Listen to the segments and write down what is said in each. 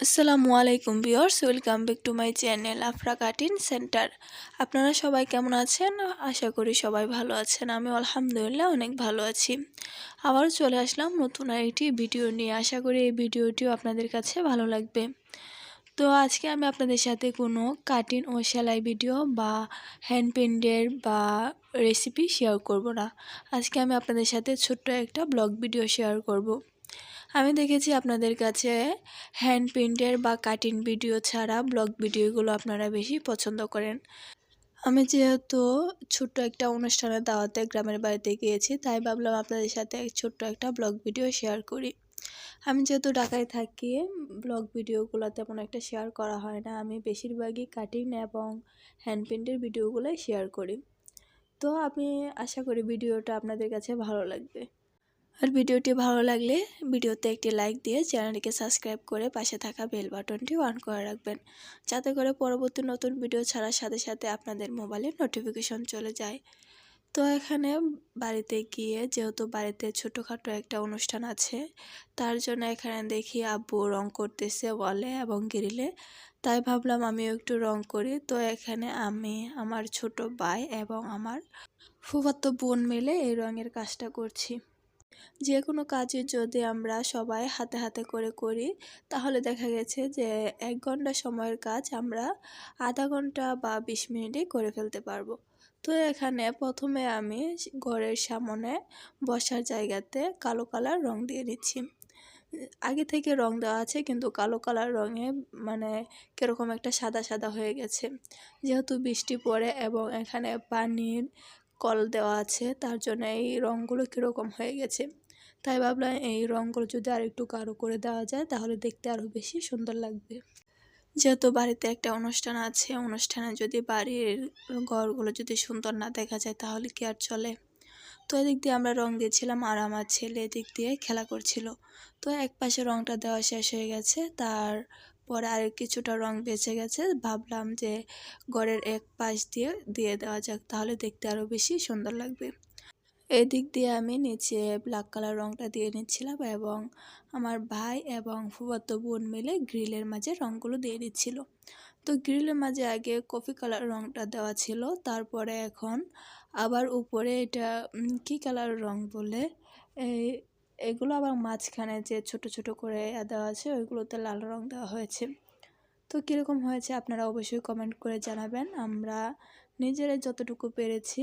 আসসালামু আলাইকুম viewers, welcome back to my channel Afra cutting centre. আপনারা সবাই কেমন আছেন? আশা করি সবাই ভালো আছেন। আমি আলহামদুলিল্লাহ অনেক ভালো আছি। আবার চলে আসলাম নতুন একটি ভিডিও নিয়ে। আশা করি এই ভিডিওটিও আপনাদের কাছে ভালো লাগবে। তো আজকে আমি আপনাদের সাথে কোনো কাটিং ও সেলাই ভিডিও বা হ্যান্ড পেন্টের বা রেসিপি শেয়ার করব না। আজকে আমি আপনাদের সাথে ছোট্ট একটা ব্লগ ভিডিও শেয়ার করব। আমি দেখেছি আপনাদের কাছে হ্যান্ড প্রিন্টের বা কাটিং ভিডিও ছাড়া ব্লগ ভিডিওগুলো আপনারা বেশি পছন্দ করেন। আমি যেহেতু ছোট্ট একটা অনুষ্ঠানের দাওয়াতে গ্রামের বাড়িতে গিয়েছি, তাই ভাবলাম আপনাদের সাথে ছোট্ট একটা ব্লগ ভিডিও শেয়ার করি। আমি যেহেতু ঢাকায় থাকি ব্লগ ভিডিওগুলো তেমন একটা শেয়ার করা হয় না। আমি বেশিরভাগই কাটিং এবং হ্যান্ড প্রিন্টের ভিডিওগুলোই শেয়ার করি। তো আমি আশা করি ভিডিওটা আপনাদের কাছে ভালো লাগবে। আর ভিডিওটি ভালো লাগলে ভিডিওতে একটি লাইক দিয়ে চ্যানেলটিকে সাবস্ক্রাইব করে পাশে থাকা বেল বাটনটি অন করে রাখবেন। যাতে করে পরবর্তী নতুন ভিডিও ছাড়ার সাথে সাথে আপনাদের মোবাইলে নোটিফিকেশন চলে যায়। তো এখানে বাড়িতে গিয়ে যেহেতু বাড়িতে ছোটোখাটো একটা অনুষ্ঠান আছে, তার জন্য এখানে দেখি আব্বু রং করতেছে ওয়ালে এবং গ্রিলে। তাই ভাবলাম আমিও একটু রং করি। তো এখানে আমি, আমার ছোট ভাই এবং আমার ফুফাতো বোন মিলে এই রঙের কাজটা করছি। যে কোনো কাজে যদি আমরা সবাই হাতে হাতে করে করি, তাহলে দেখা গেছে যে এক ঘণ্টা সময়ের কাজ আমরা আধা ঘণ্টা বা বিশ মিনিটে করে ফেলতে পারব। তো এখানে প্রথমে আমি ঘরের সামনে বসার জায়গাতে কালো কালার রং দিয়ে নিচ্ছি। আগে থেকে রং দেওয়া আছে কিন্তু কালো কালার রঙে মানে কীরকম একটা সাদা সাদা হয়ে গেছে। যেহেতু বৃষ্টি পড়ে এবং এখানে পানির কল দেওয়া আছে, তার জন্য এই রঙগুলো কীরকম হয়ে গেছে। তাই ভাবলাম এই রঙগুলো যদি আর একটু কারও করে দেওয়া যায়, তাহলে দেখতে আরও বেশি সুন্দর লাগবে। যেহেতু বাড়িতে একটা অনুষ্ঠান আছে, অনুষ্ঠানে যদি বাড়ির ঘরগুলো যদি সুন্দর না দেখা যায়, তাহলে কি আর চলে? তো এদিক দিয়ে আমরা রং দিয়েছিলাম আর আমার ছেলে এদিক দিয়ে খেলা করছিল। তো এক পাশে রংটা দেওয়া শেষ হয়ে গেছে, তার পরে আর কিছুটা রং বেঁচে গেছে, ভাবলাম যে ঘরের এক পাশ দিয়ে দিয়ে দেওয়া যাক, তাহলে দেখতে আরও বেশি সুন্দর লাগবে। এদিক দিয়ে আমি নিচে ব্ল্যাক কালার রংটা দিয়ে নিচ্ছিলাম এবং আমার ভাই এবং ফুফাতো বোন মিলে গ্রিলের মাঝে রঙগুলো দিয়ে দিচ্ছিল তো গ্রিলের মাঝে আগে কফি কালার রংটা দেওয়া ছিল, তারপরে এখন আবার উপরে এটা কি কালার রং বলে? এই এগুলো আবার মাঝখানে যে ছোট ছোট করে দেওয়া আছে, ওইগুলোতে লাল রং দেওয়া হয়েছে। তো কীরকম হয়েছে আপনারা অবশ্যই কমেন্ট করে জানাবেন। আমরা নিজেরাই যতটুকু পেরেছি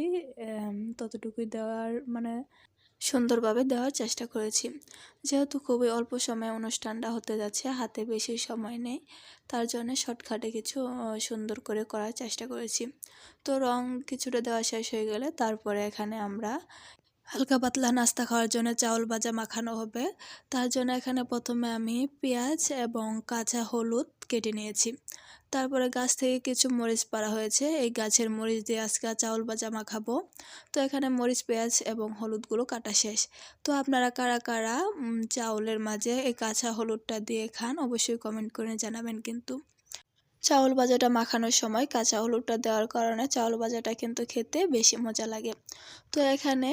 ততটুকুই দেওয়ার মানে সুন্দরভাবে দেওয়ার চেষ্টা করেছি। যেহেতু খুবই অল্প সময়ে অনুষ্ঠানটা হতে যাচ্ছে, হাতে বেশি সময় নেই, তার জন্য শর্টকাটে কিছু সুন্দর করে করার চেষ্টা করেছি। তো রং কিছুটা দেওয়া শেষ হয়ে গেলে তারপরে এখানে আমরা হালকা পাতলা নাস্তা খাওয়ার জন্য চাউল ভাজা মাখানো হবে। তার জন্য এখানে প্রথমে আমি পেঁয়াজ এবং কাঁচা হলুদ কেটে নিয়েছি। তারপরে গাছ থেকে কিছু মরিচ পাড়া হয়েছে। এই গাছের মরিচ দিয়ে আজকে চাউল ভাজা মাখাবো। তো এখানে মরিচ, পেঁয়াজ এবং হলুদগুলো কাটা শেষ। তো আপনারা কারা কারা চাউলের মাঝে এই কাঁচা হলুদটা দিয়ে খান অবশ্যই কমেন্ট করে জানাবেন কিন্তু। চাউল ভাজাটা মাখানোর সময় কাঁচা হলুদটা দেওয়ার কারণে চাউল ভাজাটা কিন্তু খেতে বেশি মজা লাগে। তো এখানে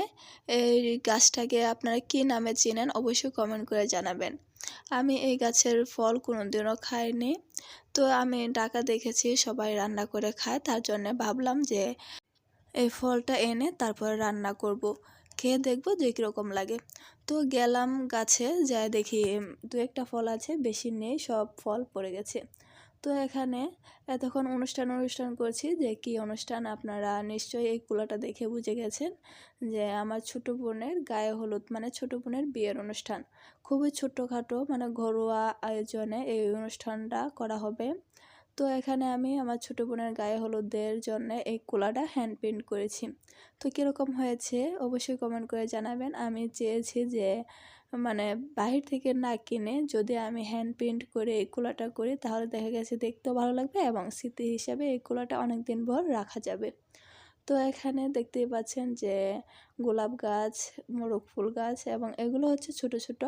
এই গাছটাকে আপনারা কী নামে চেনেন অবশ্যই কমেন্ট করে জানাবেন। আমি এই গাছের ফল কোনোদিনও খাইনি। তো আমি ডাকা দেখেছি, সবাই রান্না করে খায়, তার জন্য ভাবলাম যে এই ফলটা এনে তারপরে রান্না করব। খেয়ে দেখব যে কীরকম লাগে। তো গেলাম গাছে যা দেখি দু একটা ফল আছে, বেশি নেই, সব ফল পড়ে গেছে। তো এখানে এতক্ষণ অনুষ্ঠান অনুষ্ঠান করছি যে কি অনুষ্ঠান আপনারা নিশ্চয়ই এই কুলাটা দেখে বুঝে গেছেন যে আমার ছোট বোনের গায়ে হলুদ মানে ছোট বোনের বিয়ের অনুষ্ঠান। খুবই ছোটোখাটো মানে ঘরোয়া আয়োজনে এই অনুষ্ঠানটা করা হবে। তো এখানে আমি আমার ছোটো বোনের গায়ে হলুদের জন্য এই কুলাটা হ্যান্ড প্রিন্ট করেছি। তো কীরকম হয়েছে অবশ্যই কমেন্ট করে জানাবেন। আমি চেয়েছি যে মানে বাহির থেকে না কিনে যদি আমি হ্যান্ড প্রিন্ট করে এই কুলাটা করি, তাহলে দেখা গেছে দেখতেও ভালো লাগবে এবং স্মৃতি হিসাবে এই কুলাটা অনেক দিন ভর রাখা যাবে। তো এখানে দেখতেই পাচ্ছেন যে গোলাপ গাছ, মোরগ ফুল গাছ এবং এগুলো হচ্ছে ছোট ছোট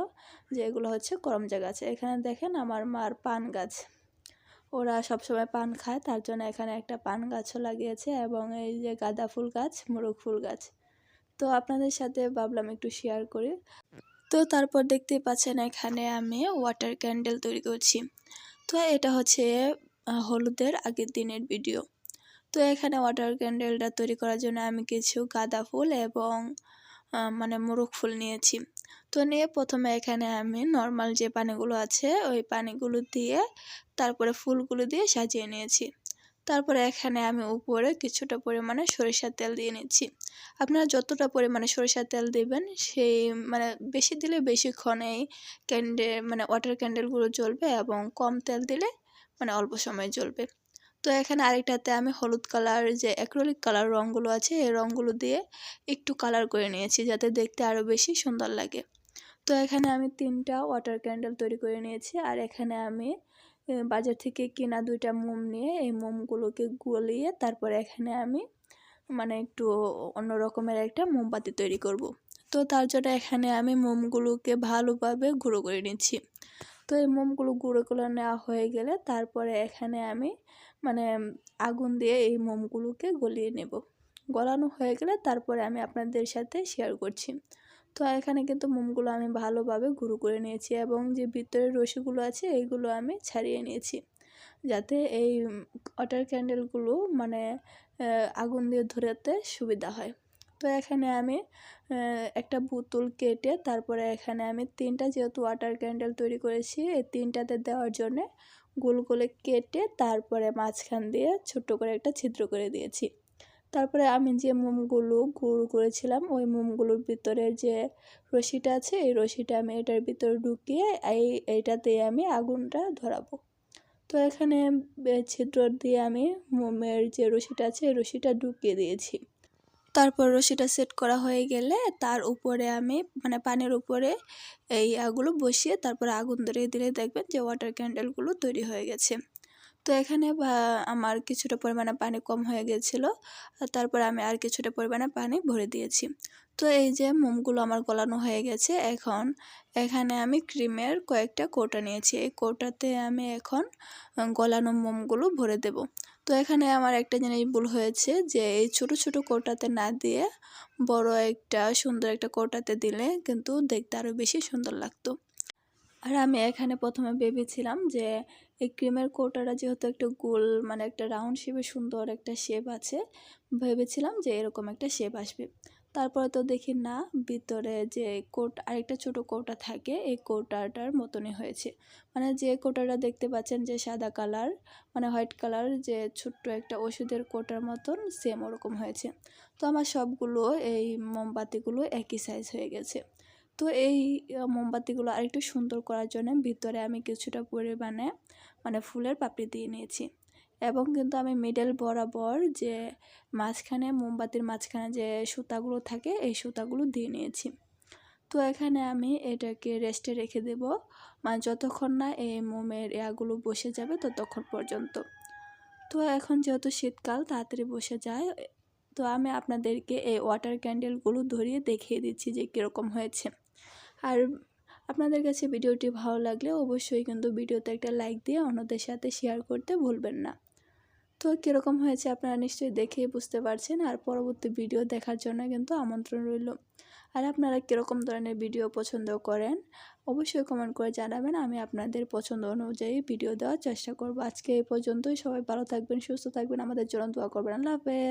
যে এগুলো হচ্ছে করমজা গাছ। এখানে দেখেন আমার মার পান গাছ। ওরা সবসময় পান খায়, তার জন্য এখানে একটা পান গাছও লাগিয়েছে এবং এই যে গাঁদা ফুল গাছ, মোরগ ফুল গাছ। তো আপনাদের সাথে ভাবলাম একটু শেয়ার করি। তো তারপর দেখতেই পাচ্ছেন এখানে আমি ওয়াটার ক্যান্ডেল তৈরি করছি। তো এটা হচ্ছে হলুদের আগের দিনের ভিডিও তো এখানে ওয়াটার ক্যান্ডেলটা তৈরি করার জন্য আমি কিছু গাঁদা ফুল এবং মানে মোরগ ফুল নিয়েছি। তো নিয়ে প্রথমে এখানে আমি নর্মাল যে পানিগুলো আছে, ওই পানিগুলো দিয়ে তারপরে ফুলগুলো দিয়ে সাজিয়ে নিয়েছি। তারপরে এখানে আমি উপরে কিছুটা পরিমাণে সরিষার তেল দিয়ে নিচ্ছি। আপনারা যতটা পরিমাণে সরিষার তেল দেবেন, সেই মানে বেশি দিলে বেশিক্ষণ এই ক্যান্ডেল মানে ওয়াটার ক্যান্ডেলগুলো জ্বলবে এবং কম তেল দিলে মানে অল্প সময় জ্বলবে। তো এখানে আরেকটাতে আমি হলুদ কালার যে অ্যাক্রোলিক কালার রঙগুলো আছে, এই রঙগুলো দিয়ে একটু কালার করে নিয়েছি যাতে দেখতে আরও বেশি সুন্দর লাগে। তো এখানে আমি তিনটা ওয়াটার ক্যান্ডেল তৈরি করে নিয়েছি আর এখানে আমি বাজার থেকে কেনা দুইটা মোম নিয়ে এই মোমগুলোকে গলিয়ে তারপরে এখানে আমি মানে একটু অন্য রকমের একটা মোমবাতি তৈরি করব। তো তার জন্য এখানে আমি মোমগুলোকে ভালোভাবে গুঁড়ো করে নিচ্ছি। তো এই মোমগুলো গুঁড়ো করে নেওয়া হয়ে গেলে তারপরে এখানে আমি মানে আগুন দিয়ে এই মোমগুলোকে গলিয়ে নেব। গলানো হয়ে গেলে তারপরে আমি আপনাদের সাথে শেয়ার করছি। তো এখানে কিন্তু মোমগুলো আমি ভালোভাবে গুঁড়ো করে নিয়েছি এবং যে ভিতরের রশিগুলো আছে এইগুলো আমি ছাড়িয়ে নিয়েছি। যাতে এই ওয়াটার ক্যান্ডেলগুলো মানে আগুন দিয়ে ধরাতে সুবিধা হয়। তো এখানে আমি একটা বোতল কেটে তারপরে এখানে আমি তিনটা যেহেতু ওয়াটার ক্যান্ডেল তৈরি করেছি, এই তিনটাতে দেওয়ার জন্যে গোল গোলে কেটে তারপরে মাঝখান দিয়ে ছোট্ট করে একটা ছিদ্র করে দিয়েছি। তারপরে আমি যে মোমগুলো গুঁড়ো করেছিলাম, ওই মোমগুলোর ভিতরে যে রশিটা আছে, এই রশিটা আমি এটার ভিতরে ঢুকিয়ে এই এইটাতে আমি আগুনটা ধরাবো। তো এখানে ছিদ্র দিয়ে আমি মোমের যে রশিটা আছে, এই রশিটা ঢুকিয়ে দিয়েছি। তারপর রশিটা সেট করা হয়ে গেলে তার উপরে আমি মানে পানির উপরে এই আগুলো বসিয়ে তারপরে আগুন ধরিয়ে দিলে দেখবেন যে ওয়াটার ক্যান্ডেলগুলো তৈরি হয়ে গেছে। তো এখানে আমার কিছুটা পরিমাণে পানি কম হয়ে গেছিল। তারপরে আমি আর কিছুটা পরিমাণে পানি ভরে দিয়েছি। তো এই যে মোমগুলো আমার গলানো হয়ে গেছে, এখন এখানে আমি ক্রিমের কয়েকটা কৌটা নিয়েছি। এই কৌটাতে আমি এখন গলানো মোমগুলো ভরে দেব। তো এখানে আমার একটা জিনিস ভুল হয়েছে যে, এই ছোটো ছোটো কৌটাতে না দিয়ে বড় একটা সুন্দর একটা কৌটাতে দিলে কিন্তু দেখতে আরও বেশি সুন্দর লাগতো। আর আমি এখানে প্রথমে ভেবেছিলাম যে এই ক্রিমের কৌটাটা যেহেতু একটা গোল মানে একটা রাউন্ড শেপে সুন্দর একটা শেপ আছে, ভেবেছিলাম যে এরকম একটা শেপ আসবে। তারপরে তো দেখি না, ভিতরে যে কোট, আরেকটা ছোট কৌটা থাকে, এই কৌটাটার মতনই হয়েছে। মানে যে কৌটাটা দেখতে পাচ্ছেন যে সাদা কালার মানে হোয়াইট কালার, যে ছোট্ট একটা ওষুধের কোটার মতন সেম ওরকম হয়েছে। তো আমার সবগুলো এই মোমবাতিগুলো একই সাইজ হয়ে গেছে। তো এই মোমবাতিগুলো আরেকটু সুন্দর করার জন্য ভিতরে আমি কিছুটা পরিমাণে মানে ফুলের পাপড়ি দিয়ে নিয়েছি। এবং কিন্তু আমি মিডল বরাবর যে মাঝখানে, মোমবাতির মাঝখানে যে সুতাগুলো থাকে, এই সুতাগুলো দিয়ে নিয়েছি। তো এখানে আমি এটাকে রেস্টে রেখে দেব মানে যতক্ষণ না এই মোমের এয়াগুলো বসে যাবে ততক্ষণ পর্যন্ত। তো এখন যেহেতু শীতকাল, তাড়াতাড়ি বসে যায়, তো আমি আপনাদেরকে এই ওয়াটার ক্যান্ডেলগুলো ধরিয়ে দেখিয়ে দিচ্ছি যে কীরকম হয়েছে। আর আপনাদের কাছে ভিডিওটি ভালো লাগলে অবশ্যই কিন্তু ভিডিওতে একটা লাইক দিয়ে অন্যদের সাথে শেয়ার করতে ভুলবেন না। তো কীরকম হয়েছে আপনারা নিশ্চয়ই দেখেই বুঝতে পারছেন আর পরবর্তী ভিডিও দেখার জন্য কিন্তু আমন্ত্রণ রইল। আর আপনারা কীরকম ধরনের ভিডিও পছন্দ করেন, অবশ্যই কমেন্ট করে জানাবেন। আমি আপনাদের পছন্দ অনুযায়ী ভিডিও দেওয়ার চেষ্টা করব। আজকে এই পর্যন্তই। সবাই ভালো থাকবেন, সুস্থ থাকবেন। আমাদের জন্য দোয়া করবেন। আল্লাহ হাফেজ।